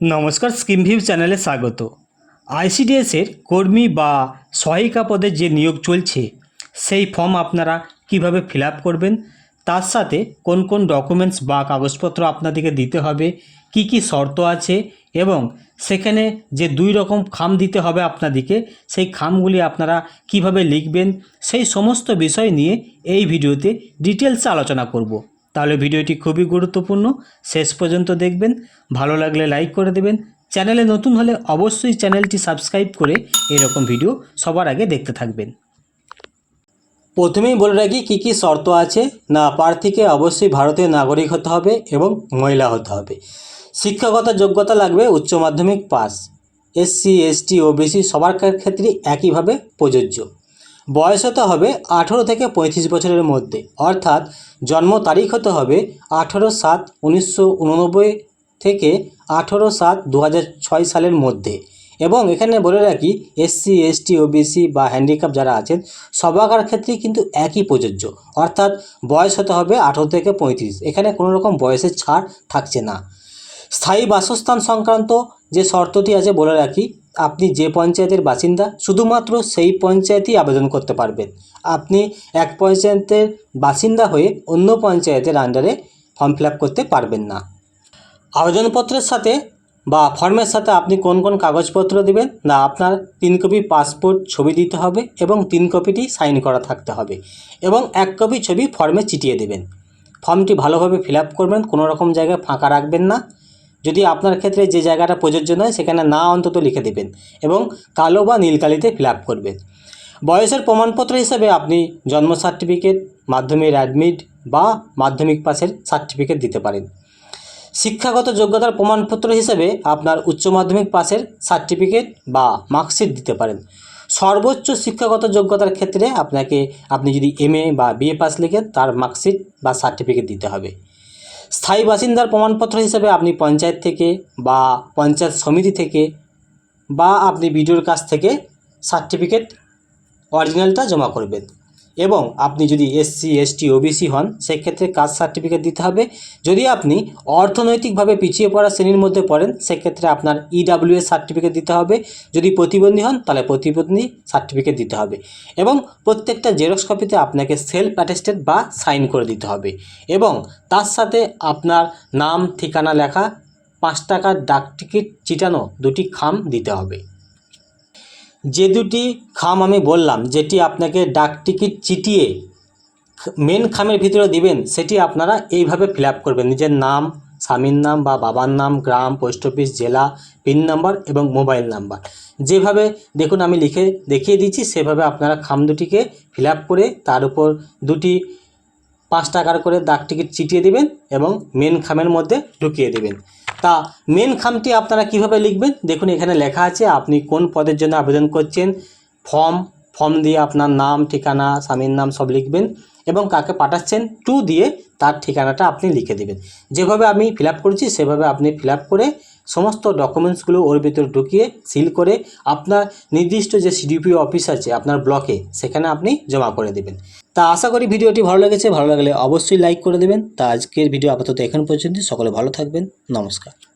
নমস্কার scheme view চ্যানেলে স্বাগত। আইসিডিএসের কর্মী বা সহায়িকা পদে যে নিয়োগ চলছে, সেই ফর্ম আপনারা কীভাবে ফিল করবেন? তার সাথে কোন কোন ডকুমেন্টস বা কাগজপত্র আপনাদেরকে দিতে হবে, কি কি শর্ত আছে এবং সেখানে যে দুই রকম খাম দিতে হবে আপনাদেরকে, সেই খামগুলি আপনারা কীভাবে লিখবেন, সেই সমস্ত বিষয় নিয়ে এই ভিডিওতে ডিটেলসে আলোচনা করব। তাহলে ভিডিওটি খুবই গুরুত্বপূর্ণ। শেষ পর্যন্ত দেখবেন। ভালো লাগলে লাইক করে দেবেন। চ্যানেলে নতুন হলে অবশ্যই চ্যানেলটি সাবস্ক্রাইব করে এরকম ভিডিও সবার আগে দেখতে থাকবেন। প্রথমেই বলে রাখি কী কী শর্ত আছে। না, প্রার্থীকে অবশ্যই ভারতীয় নাগরিক হতে হবে এবং মহিলা হতে হবে। শিক্ষাগত যোগ্যতা লাগবে উচ্চ মাধ্যমিক পাস। এসসি, এসটি, ওবিসি সবার ক্ষেত্রেই একইভাবে প্রযোজ্য। বয়স হতে হবে আঠেরো থেকে পঁয়ত্রিশ বছরের মধ্যে। অর্থাৎ জন্ম তারিখ হতে হবে আঠেরো সাত উনিশশো থেকে আঠেরো সাত দু সালের মধ্যে। এবং এখানে বলে রাখি এসসি এসটি ওবিসি বা হ্যান্ডিক্যাপ যারা আছেন, সবাকার ক্ষেত্রেই কিন্তু একই প্রযোজ্য। অর্থাৎ বয়স হতে হবে আঠেরো থেকে পঁয়ত্রিশ। এখানে কোনো রকম বয়সের ছাড় থাকছে না। স্থায়ী বাসস্থান সংক্রান্ত যে শর্তটি আছে বলে রাখি আপনি যে পঞ্চায়েতের বাসিন্দা, শুধুমাত্র সেই পঞ্চায়েতই আবেদন করতে পারবেন। আপনি এক পঞ্চায়েতের বাসিন্দা হয়ে অন্য পঞ্চায়েতের আন্ডারে ফর্ম ফিল করতে পারবেন না। আবেদনপত্রের সাথে বা ফর্মের সাথে আপনি কোন কোন কাগজপত্র দেবেন, না আপনার তিন কপি পাসপোর্ট ছবি দিতে হবে এবং তিন কপিটি সাইন করা থাকতে হবে এবং এক কপি ছবি ফর্মে চিটিয়ে দেবেন। ফর্মটি ভালোভাবে ফিল করবেন, কোনো রকম জায়গায় ফাঁকা রাখবেন না। যদি আপনার ক্ষেত্রে যে জায়গাটা প্রযোজ্য নয়, সেখানে না অন্তত লিখে দেবেন এবং কালো বা নীল কালিতে ফিল আপ করবেন। বয়সের প্রমাণপত্র হিসেবে আপনি জন্ম সার্টিফিকেট মাধ্যমিক অ্যাডমিট বা মাধ্যমিক পাসের সার্টিফিকেট দিতে পারেন। শিক্ষাগত যোগ্যতার প্রমাণপত্র হিসেবে আপনার উচ্চ মাধ্যমিক পাসের সার্টিফিকেট বা মার্কশিট দিতে পারেন। সর্বোচ্চ শিক্ষাগত যোগ্যতার ক্ষেত্রে আপনাকে, আপনি যদি এমএ বা বিএ পাস লিখেন, তার মার্কশিট বা সার্টিফিকেট দিতে হবে। স্থায়ী বাসিন্দার প্রমাণপত্র হিসেবে আপনি পঞ্চায়েত থেকে বা পঞ্চায়েত সমিতি থেকে বা আপনি বিডিওর কাছ থেকে সার্টিফিকেট অরিজিনালটা জমা করবেন। এবং আপনি যদি এসসি এসটি ওবিসি হন, সেক্ষেত্রে কাস্ট সার্টিফিকেট দিতে হবে। যদি আপনি অর্থনৈতিকভাবে পিছিয়ে পড়া শ্রেণির মধ্যে পড়েন, সেক্ষেত্রে আপনার ইডাব্লিউএস সার্টিফিকেট দিতে হবে। যদি প্রতিবন্ধী হন, তাহলে প্রতিবন্ধী সার্টিফিকেট দিতে হবে। এবং প্রত্যেকটা জেরক্স কপিতে আপনাকে সেলফ অ্যাটেস্টেড বা সাইন করে দিতে হবে। এবং তার সাথে আপনার নাম, ঠিকানা লেখা, পাঁচ টাকার ডাক টিকিট চিটানো, দুটি খাম দিতে হবে। যে দুটি খাম আমি বললাম, যেটি আপনাকে ডাক টিকিট চিটিয়ে মেন খামের ভিতরে দিবেন, সেটি আপনারা এইভাবে ফিল করবেন। নিজের নাম, স্বামীর নাম বা বাবার নাম, গ্রাম, পোস্ট অফিস, জেলা, পিন নাম্বার এবং মোবাইল নাম্বার। যেভাবে দেখুন, আমি লিখে দেখিয়ে দিচ্ছি, সেভাবে আপনারা খাম দুটিকে ফিল করে তার উপর দুটি পাঁচ টাকার করে ডাক টিকিট চিটিয়ে দিবেন এবং মেন খামের মধ্যে ঢুকিয়ে দেবেন। তা মেন খামটি আপনারা কীভাবে লিখবেন? দেখুন, এখানে লেখা আছে, আপনি কোন পদের জন্য আবেদন করছেন ফর্ম ফর্ম দিয়ে আপনার নাম, ঠিকানা, স্বামীর নাম সব লিখবেন এবং কাকে পাঠাচ্ছেন টু দিয়ে তার ঠিকানাটা আপনি লিখে দেবেন। যেভাবে আমি ফিল করেছি, সেভাবে আপনি ফিল করে সমস্ত ডকুমেন্টসগুলো ওর ভিতরে ঢুকিয়ে সিল করে আপনার নির্দিষ্ট যে সিডিপি অফিস আছে আপনার ব্লকে সেখানে আপনি জমা করে দেবেন। তা আশা করি ভিডিওটি ভালো লেগেছে, ভালো লাগলে অবশ্যই লাইক করে দেবেন। তা আজকের ভিডিও আপাতত এখন পর্যন্ত, সকলে ভালো থাকবেন, নমস্কার।